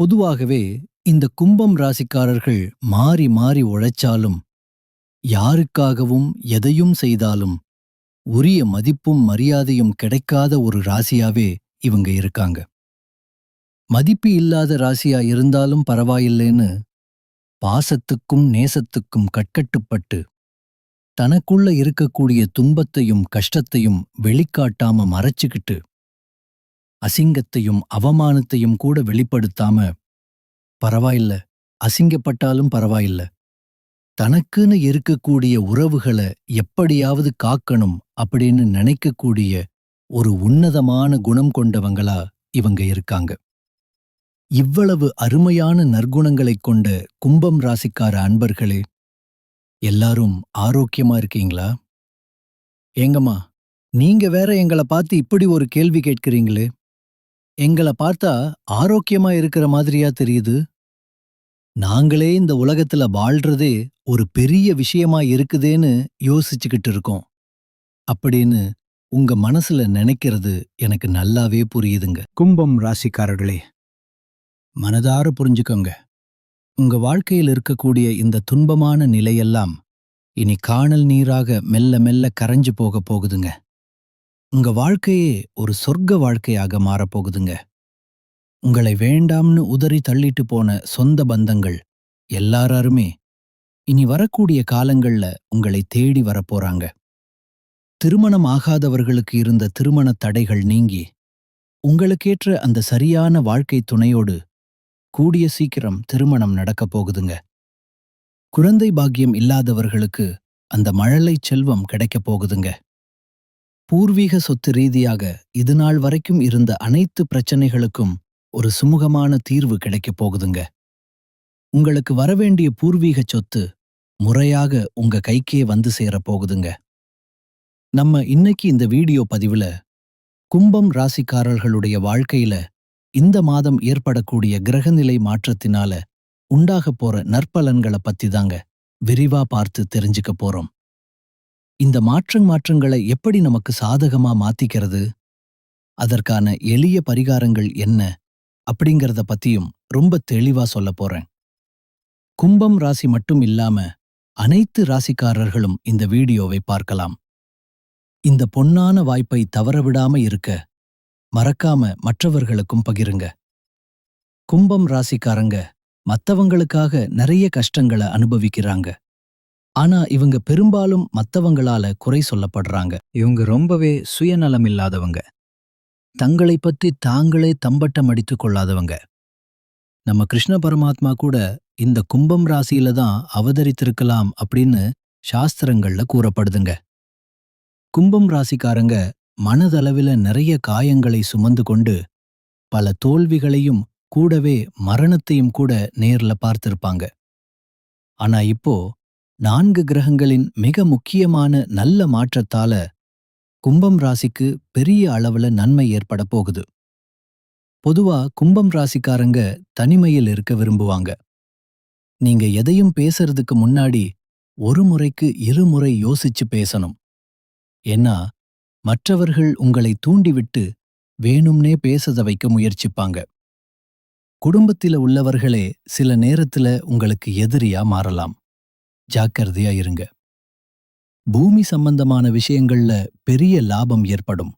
பொதுவாகவே இந்த கும்பம் ராசிக்காரர்கள் மாறி மாறி உழைச்சாலும் யாருக்காகவும் எதையும் செய்தாலும் உரிய மதிப்பும் மரியாதையும் கிடைக்காத ஒரு ராசியாவே இவங்க இருக்காங்க. மதிப்பு இல்லாத ராசியா இருந்தாலும் பரவாயில்லைன்னு பாசத்துக்கும் நேசத்துக்கும் கட்கட்டுப்பட்டு தனக்குள்ள இருக்கக்கூடிய துன்பத்தையும் கஷ்டத்தையும் வெளிக்காட்டாம மறைச்சுக்கிட்டு அசிங்கத்தையும் அவமானத்தையும் கூட வெளிப்படுத்தாம பரவாயில்ல அசிங்கப்பட்டாலும் பரவாயில்ல. தனக்குன்னு இருக்கக்கூடிய உறவுகளை எப்படியாவது காக்கணும் அப்படின்னு நினைக்கக்கூடிய ஒரு உன்னதமான குணம் கொண்டவங்களா இவங்க இருக்காங்க. இவ்வளவு அருமையான நற்குணங்களைக் கொண்ட கும்பம் ராசிக்கார அன்பர்களே எல்லாரும் ஆரோக்கியமா இருக்கீங்களா? ஏங்கம்மா நீங்க வேற எங்கள பார்த்து இப்படி ஒரு கேள்வி கேட்கிறீங்களே. எங்கள பார்த்தா ஆரோக்கியமா இருக்கிற மாதிரியா தெரியுது? நாங்களே இந்த உலகத்துல வாழ்றதே ஒரு பெரிய விஷயமா இருக்குதேன்னு யோசிச்சுக்கிட்டு இருக்கோம். அப்படின்னு உங்க மனசுல நினைக்கிறது எனக்கு நல்லாவே புரியுதுங்க. கும்பம் ராசிக்காரர்களே மனதார புரிஞ்சுக்கோங்க. உங்க வாழ்க்கையில் இருக்கக்கூடிய இந்த துன்பமான நிலையெல்லாம் இனி காணல் நீராக மெல்ல மெல்ல கரைஞ்சு போக போகுதுங்க. உங்க வாழ்க்கையே ஒரு சொர்க்க வாழ்க்கையாக மாறப்போகுதுங்க. உங்களை வேண்டாம்னு உதறி தள்ளிட்டு போன சொந்த பந்தங்கள் எல்லாராருமே இனி வரக்கூடிய காலங்கள்ல உங்களை தேடி வரப்போறாங்க. திருமணம் ஆகாதவர்களுக்கு இருந்த திருமண தடைகள் நீங்கி உங்களுக்கேற்ற அந்த சரியான வாழ்க்கை துணையோடு கூடிய சீக்கிரம் திருமணம் நடக்கப் போகுதுங்க. குழந்தை பாக்கியம் இல்லாதவர்களுக்கு அந்த மழலை செல்வம் கிடைக்கப் போகுதுங்க. பூர்வீக சொத்து ரீதியாக இதுநாள் வரைக்கும் இருந்த அனைத்து பிரச்சனைகளுக்கும் ஒரு சுமூகமான தீர்வு கிடைக்கப் போகுதுங்க. உங்களுக்கு வரவேண்டிய பூர்வீக சொத்து முறையாக உங்க கைக்கே வந்து சேரப் போகுதுங்க. நம்ம இன்னைக்கு இந்த வீடியோ பதிவுல கும்பம் ராசிக்காரர்களுடைய வாழ்க்கையில இந்த மாதம் ஏற்படக்கூடிய கிரகநிலை மாற்றத்தினால உண்டாகப் போற நற்பலன்களை பத்தி தாங்க விரிவா பார்த்து தெரிஞ்சுக்க போறோம். இந்த மாற்றங் மாற்றங்களை எப்படி நமக்கு சாதகமா மாத்திக்கிறது? அதற்கான எளிய பரிகாரங்கள் என்ன? அப்படிங்கறத பத்தியும் ரொம்ப தெளிவா சொல்ல போறேன். கும்பம் ராசி மட்டும் இல்லாம அனைத்து ராசிக்காரர்களும் இந்த வீடியோவை பார்க்கலாம். இந்த பொன்னான வாய்ப்பை தவறவிடாம இருக்க மறக்காம மற்றவர்களுக்கும் பகிருங்க. கும்பம் ராசிக்காரங்க மத்தவங்களுக்காக நிறைய கஷ்டங்களை அனுபவிக்கிறாங்க. ஆனா இவங்க பெரும்பாலும் மத்தவங்களால குறை சொல்லப்படுறாங்க. இவங்க ரொம்பவே சுயநலம் இல்லாதவங்க தங்களை பற்றி தாங்களே தம்பட்டம் அடித்துக் கொள்ளாதவங்க. நம்ம கிருஷ்ண பரமாத்மா கூட இந்த கும்பம் ராசியில தான் அவதரித்திருக்கலாம் அப்படின்னு சாஸ்திரங்கள்ல கூறப்படுதுங்க. கும்பம் ராசிக்காரங்க மனதளவில நிறைய காயங்களை சுமந்து கொண்டு பல தோல்விகளையும் கூடவே மரணத்தையும் கூட நேர்ல பார்த்திருப்பாங்க. ஆனா இப்போ நான்கு கிரகங்களின் மிக முக்கியமான நல்ல மாற்றத்தால கும்பம் ராசிக்கு பெரிய அளவுல நன்மை ஏற்பட போகுது. பொதுவா கும்பம் ராசிக்காரங்க தனிமையில் இருக்க விரும்புவாங்க. நீங்க எதையும் பேசுறதுக்கு முன்னாடி ஒரு முறைக்கு இருமுறை யோசிச்சு பேசணும். ஏன்னா மற்றவர்கள் உங்களை தூண்டிவிட்டு வேணும்னே பேசத வைக்க முயற்சிப்பாங்க. குடும்பத்தில உள்ளவர்களே சில நேரத்துல உங்களுக்கு எதிரியா மாறலாம். ஜாக்கிரதையா இருங்க. பூமி சம்பந்தமான விஷயங்கள்ல பெரிய லாபம் ஏற்படும்.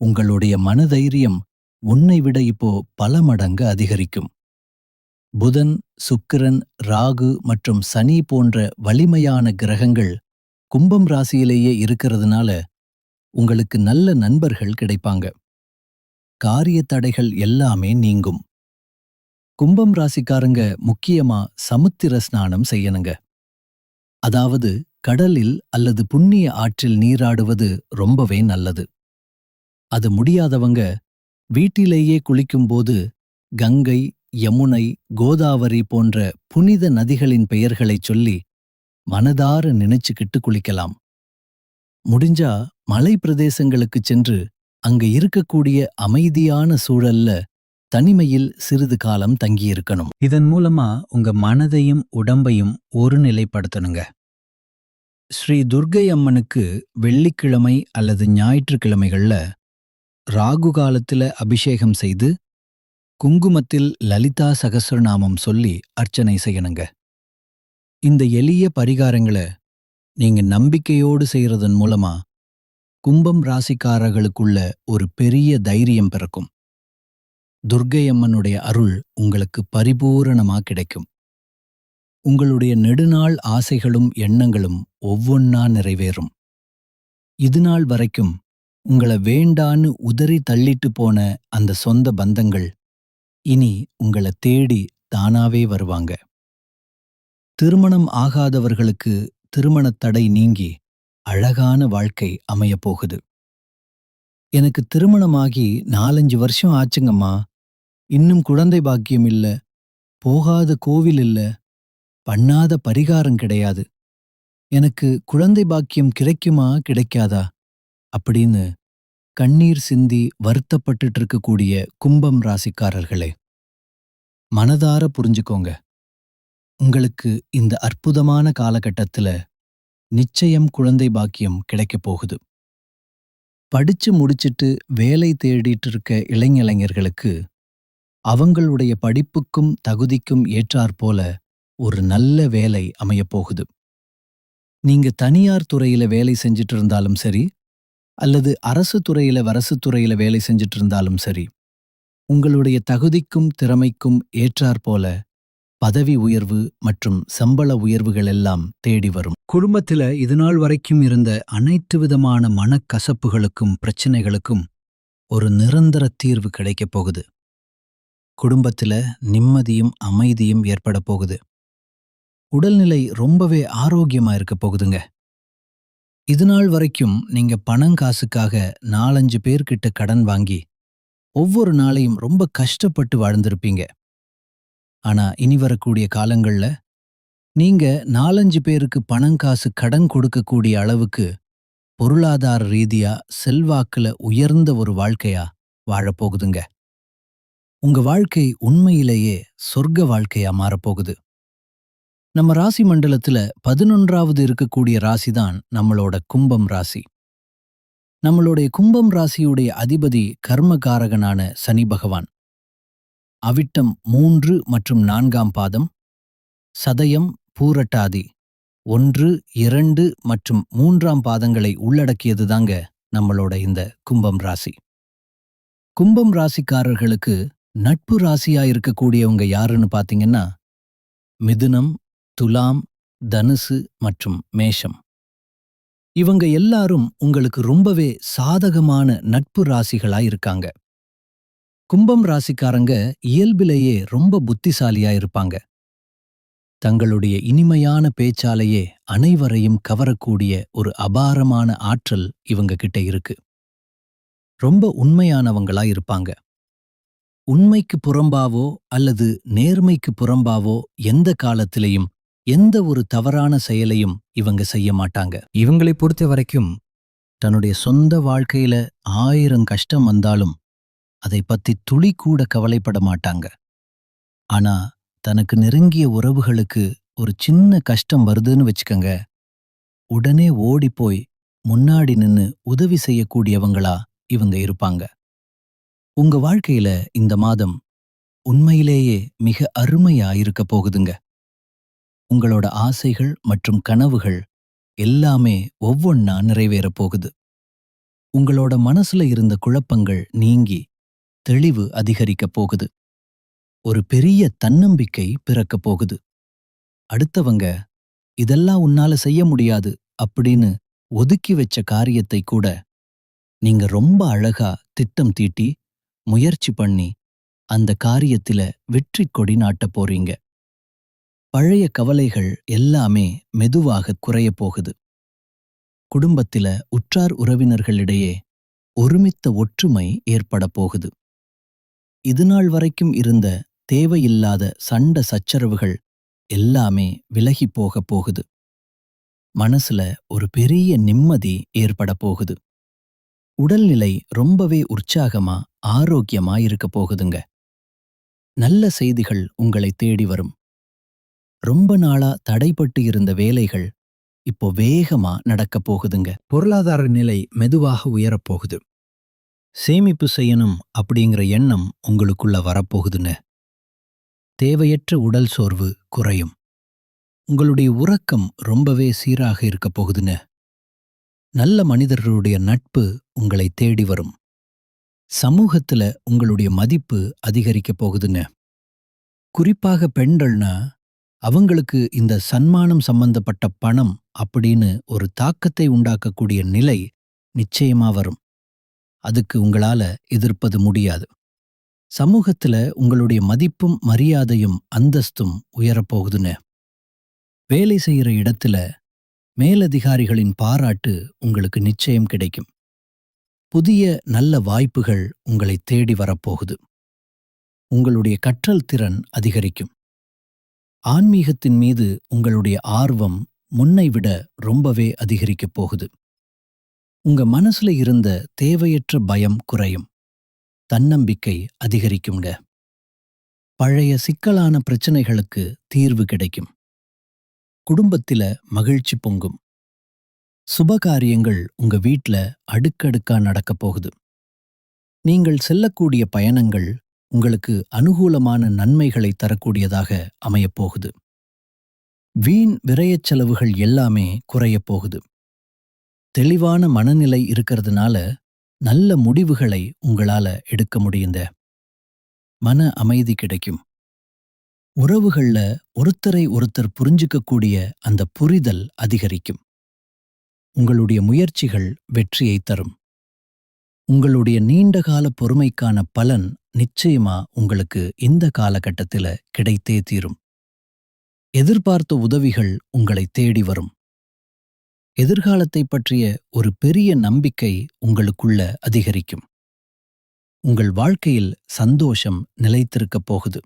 உங்களுடைய மனதைரியம் உன்னை விட இப்போ பல மடங்கு அதிகரிக்கும். புதன் சுக்கிரன் ராகு மற்றும் சனி போன்ற வலிமையான கிரகங்கள் கும்பம் ராசியிலேயே இருக்கிறதுனால உங்களுக்கு நல்ல நண்பர்கள் கிடைப்பாங்க. காரிய தடைகள் எல்லாமே நீங்கும். கும்பம் ராசிக்காரங்க முக்கியமா சமுத்திர ஸ்நானம் செய்யணுங்க. அதாவது கடலில் அல்லது புண்ணிய ஆற்றில் நீராடுவது ரொம்பவே நல்லது. அது முடியாதவங்க வீட்டிலேயே குளிக்கும்போது கங்கை யமுனை கோதாவரி போன்ற புனித நதிகளின் பெயர்களைச் சொல்லி மனதார நினைச்சுக்கிட்டு குளிக்கலாம். முடிஞ்சா மலை பிரதேசங்களுக்குச் சென்று அங்க இருக்கக்கூடிய அமைதியான சூழல்ல தனிமையில் சிறிது காலம் தங்கியிருக்கணும். இதன் மூலமா உங்க மனதையும் உடம்பையும் ஒருநிலைப்படுத்தணுங்க ஸ்ரீ துர்க்கை அம்மனுக்கு வெள்ளிக்கிழமை அல்லது ஞாயிற்றுக்கிழமைகள்ல ராகு காலத்துல அபிஷேகம் செய்து குங்குமத்தில் லலிதா சகஸ்ரநாமம் சொல்லி அர்ச்சனை செய்யணுங்க. இந்த எளிய பரிகாரங்களை நீங்க நம்பிக்கையோடு செய்யறதன் மூலமா கும்பம் ராசிக்காரர்களுக்குள்ள ஒரு பெரிய தைரியம் பிறக்கும். துர்க்கையம்மனுடைய அருள் உங்களுக்கு பரிபூரணமா கிடைக்கும். உங்களுடைய நெடுநாள் ஆசைகளும் எண்ணங்களும் ஒவ்வொன்னா நிறைவேறும். இதுநாள் வரைக்கும் உங்கள வேண்டான்னு உதறி தள்ளிட்டு போன அந்த சொந்த பந்தங்கள் இனி உங்களை தேடி தானாவே வருவாங்க. திருமணம் ஆகாதவர்களுக்கு திருமணத் தடை நீங்கி அழகான வாழ்க்கை அமையப் போகுது எனக்கு திருமணமாகி நாலஞ்சு வருஷம் ஆச்சுங்கம்மா. இன்னும் குழந்தை பாக்கியம் இல்ல போகாத கோவில் இல்ல பண்ணாத பரிகாரம் கிடையாது. எனக்கு குழந்தை பாக்கியம் கிடைக்குமா கிடைக்காதா? அப்படின்னு கண்ணீர் சிந்தி வருத்தப்பட்டுட்டு இருக்கக்கூடிய கும்பம் ராசிக்காரர்களே மனதார புரிஞ்சுக்கோங்க. உங்களுக்கு இந்த அற்புதமான காலகட்டத்துல நிச்சயம் குழந்தை பாக்கியம் கிடைக்கப் போகுது. படிச்சு முடிச்சிட்டு வேலை தேடிட்டு இருக்க இளைஞர்களுக்கு அவங்களுடைய படிப்புக்கும் தகுதிக்கும் ஏற்றாற்போல ஒரு நல்ல வேலை அமையப்போகுது. நீங்க தனியார் துறையில வேலை செஞ்சிட்டு இருந்தாலும் சரி அல்லது அரசு துறையில வரசு துறையில வேலை செஞ்சிட்டு இருந்தாலும் சரி உங்களுடைய தகுதிக்கும் திறமைக்கும் ஏற்றாற்போல பதவி உயர்வு மற்றும் சம்பள உயர்வுகள் எல்லாம் தேடி வரும். குடும்பத்துல இதுநாள் வரைக்கும் இருந்த அனைத்து விதமான மனக்கசப்புகளுக்கும் பிரச்சனைகளுக்கும் ஒரு நிரந்தர தீர்வு கிடைக்கப் போகுது. குடும்பத்துல நிம்மதியும் அமைதியும் ஏற்பட போகுது. உடல்நிலை ரொம்பவே ஆரோக்கியமா இருக்க போகுதுங்க. இதுநாள் வரைக்கும் நீங்க பணம் காசுக்காக நாலஞ்சு பேர்கிட்ட கடன் வாங்கி ஒவ்வொரு நாளையும் ரொம்ப கஷ்டப்பட்டு வாழ்ந்திருப்பீங்க. ஆனா இனி வரக்கூடிய காலங்கள்ல நீங்க நாலஞ்சு பேருக்கு பணம் காசு கடன் கொடுக்கக்கூடிய அளவுக்கு பொருளாதார ரீதியா செல்வாக்குல உயர்ந்த ஒரு வாழ்க்கையா வாழப்போகுதுங்க உங்க வாழ்க்கை உண்மையிலேயே சொர்க்க வாழ்க்கையா மாறப்போகுது. நம்ம ராசி மண்டலத்துல பதினொன்றாவது இருக்கக்கூடிய ராசி தான் நம்மளோட கும்பம் ராசி. நம்மளுடைய கும்பம் ராசியுடைய அதிபதி கர்மகாரகனான சனி பகவான். அவிட்டம் மூன்று மற்றும் நான்காம் பாதம் சதயம் பூரட்டாதி ஒன்று இரண்டு மற்றும் மூன்றாம் பாதங்களை உள்ளடக்கியதுதாங்க நம்மளோட இந்த கும்பம் ராசி. கும்பம் ராசிக்காரர்களுக்கு நட்பு ராசியா இருக்கக்கூடியவங்க யாருன்னு பாத்தீங்கன்னா மிதுனம் துலாம் தனுசு மற்றும் மேஷம். இவங்க எல்லாரும் உங்களுக்கு ரொம்பவே சாதகமான நட்பு ராசிகளா இருக்காங்க கும்பம் ராசிக்காரங்க இயல்பிலேயே ரொம்ப புத்திசாலியா இருப்பாங்க தங்களுடைய இனிமையான பேச்சாலேயே அனைவரையும் கவரக்கூடிய ஒரு அபாரமான ஆற்றல் இவங்க கிட்ட இருக்கு. ரொம்ப உண்மையானவங்களா இருப்பாங்க உண்மைக்கு புறம்பாவோ அல்லது நேர்மைக்கு புறம்பாவோ எந்த காலத்திலையும் எந்த ஒரு தவறான செயலையும் இவங்க செய்ய மாட்டாங்க. இவங்களை பொறுத்த வரைக்கும் தன்னுடைய சொந்த வாழ்க்கையில ஆயிரம் கஷ்டம் வந்தாலும் அதை பத்தி துளி கூட கவலைப்பட மாட்டாங்க. ஆனா தனக்கு நெருங்கிய உறவுகளுக்கு ஒரு சின்ன கஷ்டம் வருதுன்னு வச்சுக்கங்க. உடனே ஓடிப்போய் முன்னாடி நின்னு உதவி செய்யக்கூடியவங்களா இவங்க இருப்பாங்க. உங்க வாழ்க்கையில இந்த மாதம் உண்மையிலேயே மிக அருமையா இருக்க போகுதுங்க. உங்களோட ஆசைகள் மற்றும் கனவுகள் எல்லாமே ஒவ்வொன்னா நிறைவேறப் போகுது. உங்களோட மனசுல இருந்த குழப்பங்கள் நீங்கி தெளிவு அதிகரிக்கப் போகுது. ஒரு பெரிய தன்னம்பிக்கை பிறக்கப் போகுது. அடுத்தவங்க இதெல்லாம் உன்னால செய்ய முடியாது அப்படின்னு ஒதுக்கி வச்ச காரியத்தை கூட நீங்க ரொம்ப அழகா திட்டம் தீட்டி முயற்சி பண்ணி அந்த காரியத்தில வெற்றி கொடி நாட்டப் போறீங்க. பழைய கவலைகள் எல்லாமே மெதுவாக குறையப் போகுது. குடும்பத்தில உற்றார் உறவினர்களிடையே ஒருமித்த ஒற்றுமை ஏற்படப் போகுது. இதுநாள் வரைக்கும் இருந்த தேவையில்லாத சண்ட சச்சரவுகள் எல்லாமே விலகிப் போகப் போகுது. மனசுல ஒரு பெரிய நிம்மதி ஏற்பட போகுது. உடல்நிலை ரொம்பவே உற்சாகமா ஆரோக்கியமா இருக்க போகுதுங்க. நல்ல செய்திகள் உங்களை தேடி வரும். ரொம்ப நாளா தடைப்பட்டு இருந்த வேலைகள் இப்போ வேகமா நடக்கப் போகுதுங்க. பொருளாதார நிலை மெதுவாக உயரப் போகுது. சேமிப்பு செய்யணும் அப்படிங்கிற எண்ணம் உங்களுக்குள்ள வரப்போகுதுன்னு தேவையற்ற உடல் சோர்வு குறையும். உங்களுடைய உறக்கம் ரொம்பவே சீராக இருக்க போகுதுன்னு நல்ல மனிதர்களுடைய நட்பு உங்களை தேடி வரும். சமூகத்துல உங்களுடைய மதிப்பு அதிகரிக்க போகுதுன்னு குறிப்பாக பெண்கள்னா அவங்களுக்கு இந்த சன்மானம் சம்பந்தப்பட்ட பணம் அப்படின்னு ஒரு தாக்கத்தை உண்டாக்கக்கூடிய நிலை நிச்சயமா வரும். அதுக்கு உங்களால எதிர்ப்பது முடியாது. சமூகத்துல உங்களுடைய மதிப்பும் மரியாதையும் அந்தஸ்தும் உயரப்போகுதுன்னு வேலை செய்யற இடத்துல மேலதிகாரிகளின் பாராட்டு உங்களுக்கு நிச்சயம் கிடைக்கும். புதிய நல்ல வாய்ப்புகள் உங்களை தேடி வரப்போகுது. உங்களுடைய கற்றல் திறன் அதிகரிக்கும். ஆன்மீகத்தின் மீது உங்களுடைய ஆர்வம் முன்னை விட ரொம்பவே அதிகரிக்கப் போகுது. உங்க மனசுல இருந்த தேவையற்ற பயம் குறையும். தன்னம்பிக்கை அதிகரிக்குங்க பழைய சிக்கலான பிரச்சனைகளுக்கு தீர்வு கிடைக்கும். குடும்பத்தில மகிழ்ச்சி பொங்கும். சுபகாரியங்கள் உங்க வீட்ல அடுக்கடுக்கா நடக்கப் போகுது. நீங்கள் செல்லக்கூடிய பயணங்கள் உங்களுக்கு அனுகூலமான நன்மைகளை தரக்கூடியதாக அமையப் போகுது. வீண் விரயச் செலவுகள் எல்லாமே குறையப் போகுது. தெளிவான மனநிலை இருக்கிறதுனால நல்ல முடிவுகளை உங்களால எடுக்க முடியுந்த மன அமைதி கிடைக்கும். உறவுகள்ல ஒருத்தரை ஒருத்தர் புரிஞ்சுக்கக்கூடிய அந்த புரிதல் அதிகரிக்கும். உங்களுடைய முயற்சிகள் வெற்றியை தரும். உங்களுடைய நீண்டகால பொறுமைக்கான பலன் நிச்சயமா உங்களுக்கு இந்த காலகட்டத்தில கிடைத்தே தீரும். எதிர்பார்த்த உதவிகள் உங்களை தேடி வரும். எதிர்காலத்தை பற்றிய ஒரு பெரிய நம்பிக்கை உங்களுக்குள்ள அதிகரிக்கும். உங்கள் வாழ்க்கையில் சந்தோஷம் நிலைத்திருக்கப் போகுது.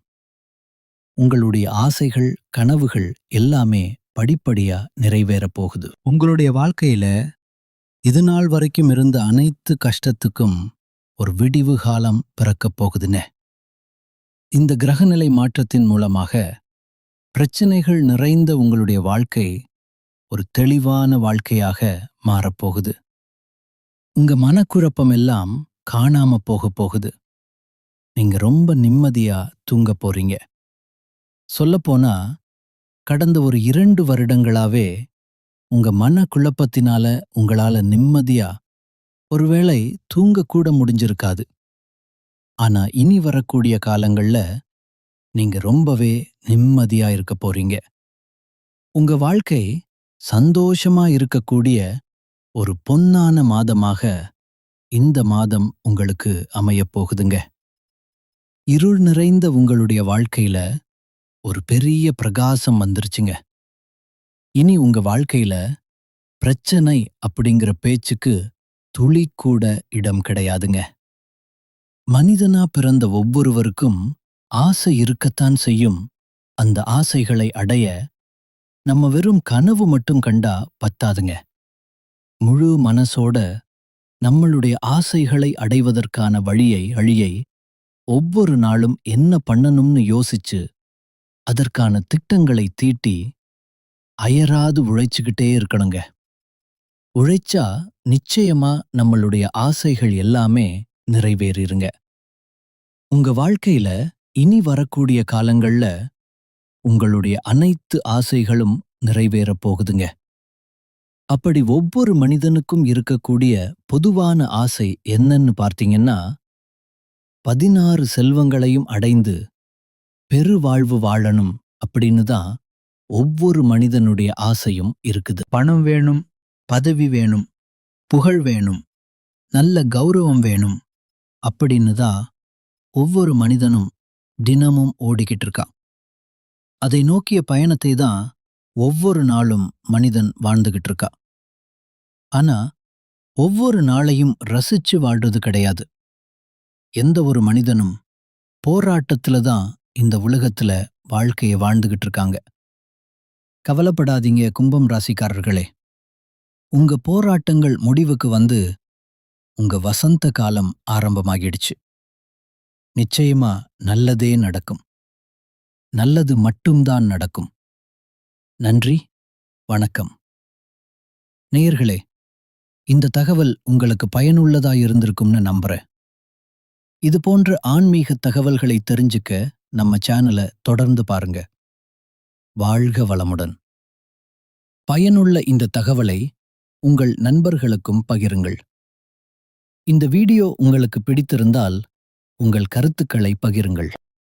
உங்களுடைய ஆசைகள் கனவுகள் எல்லாமே படிப்படியா நிறைவேறப் போகுது. உங்களுடைய வாழ்க்கையில இது நாள் வரைக்கும் இருந்த அனைத்து கஷ்டத்துக்கும் ஒரு விடிவு காலம் பிறக்கப் போகுதுன்னு. இந்த கிரகநிலை மாற்றத்தின் மூலமாக பிரச்சனைகள் நிறைந்த உங்களுடைய வாழ்க்கை ஒரு தெளிவான வாழ்க்கையாக மாறப்போகுது உங்க மனக்குழப்பம் எல்லாம் காணாம போக போகுது. நீங்க ரொம்ப நிம்மதியா தூங்க போறீங்க. சொல்லப்போனா கடந்த ஒரு இரண்டு வருடங்களாவே உங்க மன குழப்பத்தினால உங்களால நிம்மதியா ஒருவேளை தூங்க கூட முடிஞ்சிருக்காது. ஆனா இனி வரக்கூடிய காலங்கள்ல நீங்க ரொம்பவே நிம்மதியா இருக்க போறீங்க. உங்க வாழ்க்கை சந்தோஷமா இருக்கக்கூடிய ஒரு பொன்னான மாதமாக இந்த மாதம் உங்களுக்கு அமையப் போகுதுங்க. இருள் நிறைந்த உங்களுடைய வாழ்க்கையில ஒரு பெரிய பிரகாசம் வந்துருச்சுங்க. இனி உங்க வாழ்க்கையில பிரச்சனை அப்படிங்கிற பேச்சுக்கு துளி கூட இடம் கிடையாதுங்க. மனிதனா பிறந்த ஒவ்வொருவருக்கும் ஆசை இருக்கத்தான் செய்யும். அந்த ஆசைகளை அடைய நம்ம வெறும் கனவு மட்டும் கண்டா பத்தாதுங்க. முழு மனசோட நம்மளுடைய ஆசைகளை அடைவதற்கான வழியை அழியை ஒவ்வொரு நாளும் என்ன பண்ணணும்னு யோசிச்சு அதற்கான திட்டங்களை தீட்டி அயராது உழைச்சுக்கிட்டே இருக்கணுங்க. உழைச்சா நிச்சயமா நம்மளுடைய ஆசைகள் எல்லாமே நிறைவேறிருங்க. உங்க வாழ்க்கையில இனி வரக்கூடிய காலங்கள்ல உங்களுடைய அனைத்து ஆசைகளும் நிறைவேறப் போகுதுங்க. அப்படி ஒவ்வொரு மனிதனுக்கும் இருக்கக்கூடிய பொதுவான ஆசை என்னன்னு பார்த்தீங்கன்னா பதினாறு செல்வங்களையும் அடைந்து பெருவாழ்வு வாழணும் அப்படின்னு தான் ஒவ்வொரு மனிதனுடைய ஆசையும் இருக்குது. பணம் வேணும் பதவி வேணும் புகழ் வேணும் நல்ல கௌரவம் வேணும் அப்படின்னு தான் ஒவ்வொரு மனிதனும் தினமும் ஓடிக்கிட்டு இருக்கான். அதை நோக்கிய பயணத்தை தான் ஒவ்வொரு நாளும் மனிதன் வாழ்ந்துகிட்டு இருக்கா ஆனா ஒவ்வொரு நாளையும் ரசிச்சு வாழ்றது கிடையாது. எந்த ஒரு மனிதனும் போராட்டத்துல தான் இந்த உலகத்துல வாழ்க்கையை வாழ்ந்துகிட்டு இருக்காங்க கவலைப்படாதீங்க கும்பம் ராசிக்காரர்களே. உங்க போராட்டங்கள் முடிவுக்கு வந்து உங்க வசந்த காலம் ஆரம்பமாகிடுச்சு. நிச்சயமா நல்லதே நடக்கும். நல்லது மட்டும்தான் நடக்கும். நன்றி வணக்கம். நேயர்களே இந்த தகவல் உங்களுக்கு பயனுள்ளதா இருந்திருக்கும்னு நம்புறேன். இது போன்ற ஆன்மீக தகவல்களை தெரிஞ்சுக்க நம்ம சேனலை தொடர்ந்து பாருங்க. வாழ்க வளமுடன். பயனுள்ள இந்த தகவலை உங்கள் நண்பர்களுக்கும் பகிருங்கள். இந்த வீடியோ உங்களுக்கு பிடித்திருந்தால் உங்கள் கருத்துக்களை பகிருங்கள்.